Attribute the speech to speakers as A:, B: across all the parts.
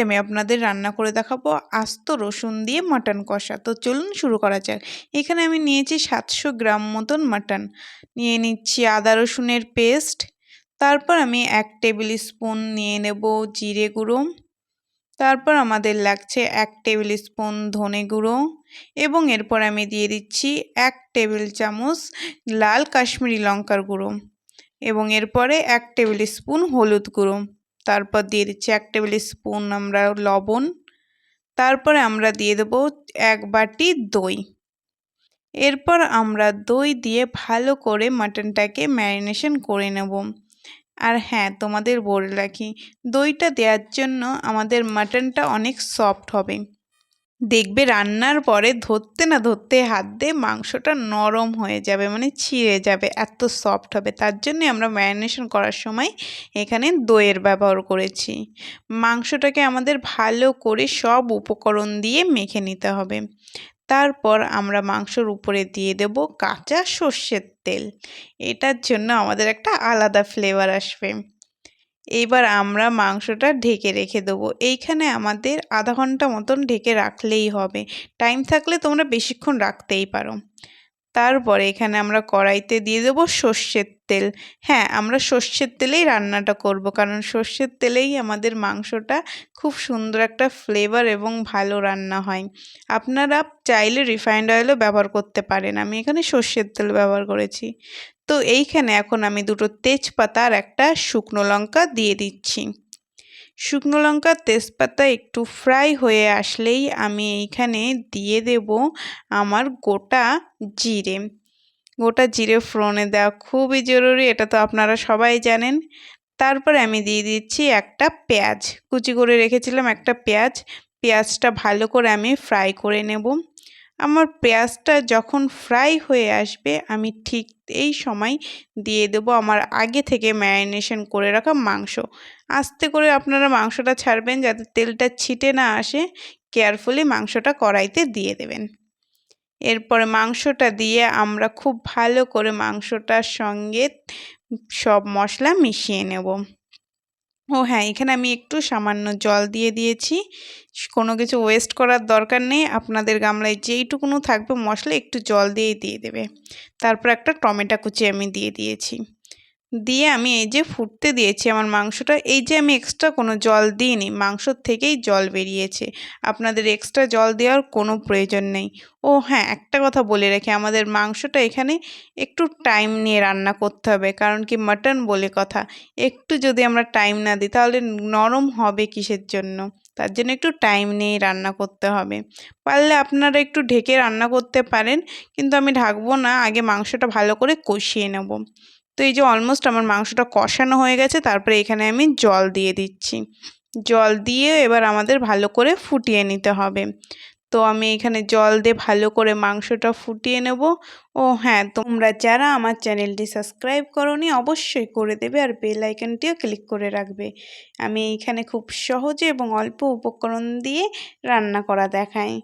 A: আমি আপনাদের রান্না করে দেখাবো আস্ত রসুন দিয়ে মাটন কষা। তো চলুন শুরু করা যাক। এখানে আমি নিয়েছি সাতশো গ্রাম মতন মাটন। নিয়ে নিচ্ছি আদা রসুনের পেস্ট। তারপর আমি এক টেবিল স্পুন নিয়ে নেব জিরে গুঁড়ো। তারপর আমাদের লাগছে এক টেবিল স্পুন ধনে গুঁড়ো। এবং এরপর আমি দিয়ে দিচ্ছি এক টেবিল চামচ লাল কাশ্মীরি লঙ্কার গুঁড়ো। এবং এরপরে এক টেবিল স্পুন হলুদ গুঁড়ো। তারপর দিয়ে দিচ্ছি এক টেবিল স্পুন আমরা লবণ। তারপরে আমরা দিয়ে দেবো এক বাটি দই। এরপর আমরা দই দিয়ে ভালো করে মাটনটাকে ম্যারিনেশন করে নেব। আর হ্যাঁ তোমাদের বলে রাখি, দইটা দেওয়ার জন্য আমাদের মাটনটা অনেক সফট হবে। দেখবে রান্নার পরে ধরতে না ধরতে হাত দিয়ে মাংসটা নরম হয়ে যাবে মানে ছিঁড়ে যাবে, এত সফট হবে। তার জন্যে আমরা ম্যারিনেশন করার সময় এখানে দইয়ের ব্যবহার করেছি। মাংসটাকে আমাদের ভালো করে সব উপকরণ দিয়ে মেখে নিতে হবে। তারপর আমরা মাংসর উপরে দিয়ে দেব কাঁচা সর্ষের তেল। এটার জন্য আমাদের একটা আলাদা ফ্লেভার আসবে। এইবার আমরা মাংসটা ঢেকে রেখে দেবো। এইখানে আমাদের আধা ঘণ্টা মতন ঢেকে রাখলেই হবে। টাইম থাকলে তোমরা বেশিক্ষণ রাখতেই পারো। তারপরে এখানে আমরা কড়াইতে দিয়ে দেবো সর্ষের তেল। হ্যাঁ আমরা সর্ষের তেলেই রান্নাটা করব, কারণ সর্ষের তেলেই আমাদের মাংসটা খুব সুন্দর একটা ফ্লেভার এবং ভালো রান্না হয়। আপনারা চাইলে রিফাইন্ড অয়েলও ব্যবহার করতে পারেন, আমি এখানে সর্ষের তেল ব্যবহার করেছি। তো এইখানে এখন আমি দুটো তেজপাতা আর একটা শুকনো লঙ্কা দিয়ে দিচ্ছি। শুকনো লঙ্কা তেজপাতা একটু ফ্রাই হয়ে আসলেই আমি এইখানে দিয়ে দেব আমার গোটা জিরে। গোটা জিরে ফোড়নে দেওয়া খুবই জরুরি, এটা তো আপনারা সবাই জানেন। তারপরে আমি দিয়ে দিচ্ছি একটা পেঁয়াজ। কুচি করে রেখেছিলাম একটা পেঁয়াজ। পেঁয়াজটা ভালো করে আমি ফ্রাই করে নেব। আমার পেঁয়াজটা যখন ফ্রাই হয়ে আসবে, আমি ঠিক এই সময় দিয়ে দেবো আমার আগে থেকে ম্যারিনেশন করে রাখা মাংস। আস্তে করে আপনারা মাংসটা ছাড়বেন যাতে তেলটা ছিটে না আসে কেয়ারফুলি মাংসটা কড়াইতে দিয়ে দেবেন। এরপরে মাংসটা দিয়ে আমরা খুব ভালো করে মাংসটার সঙ্গে সব মশলা মিশিয়ে নেব। ও হ্যাঁ এখানে আমি একটু সামান্য জল দিয়ে দিয়েছি। কোনো কিছু ওয়েস্ট করার দরকার নেই। আপনাদের গামলায় যেইটুকুনো থাকবে মশলা একটু জল দিয়ে দিয়ে দেবে। তারপর একটা টমেটো কুচি আমি দিয়ে দিয়েছি। দিয়ে আমি এই যে ফুটতে দিয়েছি আমার মাংসটা, এই যে আমি এক্সট্রা কোনো জল দিইনি মাংসর থেকেই জল বেরিয়েছে। আপনাদের এক্সট্রা জল দেওয়ার কোনো প্রয়োজন নেই। ও হ্যাঁ একটা কথা বলে রেখে, আমাদের মাংসটা এখানে একটু টাইম নিয়ে রান্না করতে হবে, কারণ কি মাটন বলে কথা। একটু যদি আমরা টাইম না দিই, তাহলে নরম হবে কিসের জন্য? তার জন্য একটু টাইম নিয়েই রান্না করতে হবে। পারলে আপনারা একটু ঢেকে রান্না করতে পারেন, কিন্তু আমি ঢাকবো না, আগে মাংসটা ভালো করে কষিয়ে নেব। তো এই যে অলমোস্ট আমার মাংসটা কষানো হয়ে গেছে, তারপরে এখানে আমি জল দিয়ে দিচ্ছি। জল দিয়ে এবার আমাদের ভালো করে ফুটিয়ে নিতে হবে। তো আমি এখানে জল দিয়ে ভালো করে মাংসটা ফুটিয়ে নেব। ও হ্যাঁ তোমরা যারা আমার চ্যানেলটি সাবস্ক্রাইব করনি, অবশ্যই করে দেবে আর বেল আইকনটিও ক্লিক করে রাখবে। আমি এইখানে খুব সহজে এবং অল্প উপকরণ দিয়ে রান্না করা দেখাই।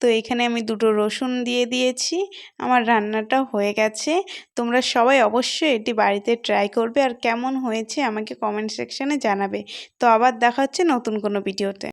A: তো এখানে আমি দুটো রসুন দিয়ে দিয়েছি। আমার রান্নাটা হয়ে গেছে। তোমরা সবাই অবশ্যই এটি বাড়িতে ট্রাই করবে। আর কেমন হয়েছে আমাকে কমেন্ট সেকশানে জানাবে। তো আবার দেখা হচ্ছে নতুন কোনো ভিডিওতে